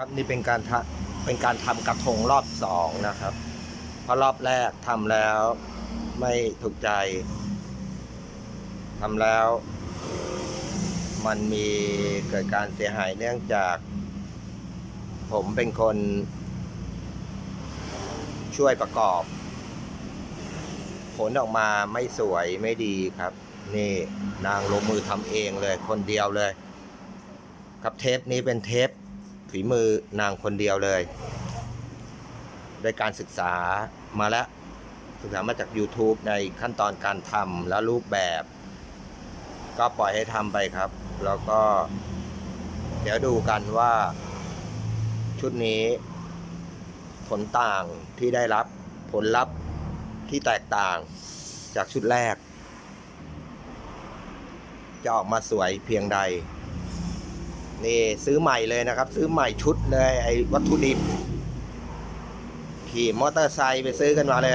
ครับนี่เป็นการเป็นการทำกระทงรอบสองนะครับเพราะรอบแรกทำแล้วไม่ถูกใจทำแล้ว มันมีเกิดการเสียหายเนื่องจาก ผมเป็นคน ช่วยประกอบ ผลออกมาไม่สวยไม่ดีครับ นี่นางลงมือทำเองเลยคนเดียวเลยครับเทปนี้เป็นเทป ฝีมือนางคนเดียวเลยได้การศึกษามาแล้วศึกษามาจาก YouTube ในขั้นตอนการทำและรูปแบบ ก็ปล่อยให้ทำไปครับ แล้วก็ เดี๋ยวดูกันว่า ชุดนี้ ผลต่างที่ได้รับผลลัพธ์ที่แตกต่างจากชุดแรก จะออกมาสวยเพียงใด นี่ซื้อใหม่เลยนะครับ ซื้อใหม่ชุดเลยไอ้วัตถุดิบ ขี่มอเตอร์ไซค์ไปซื้อกันมาเลย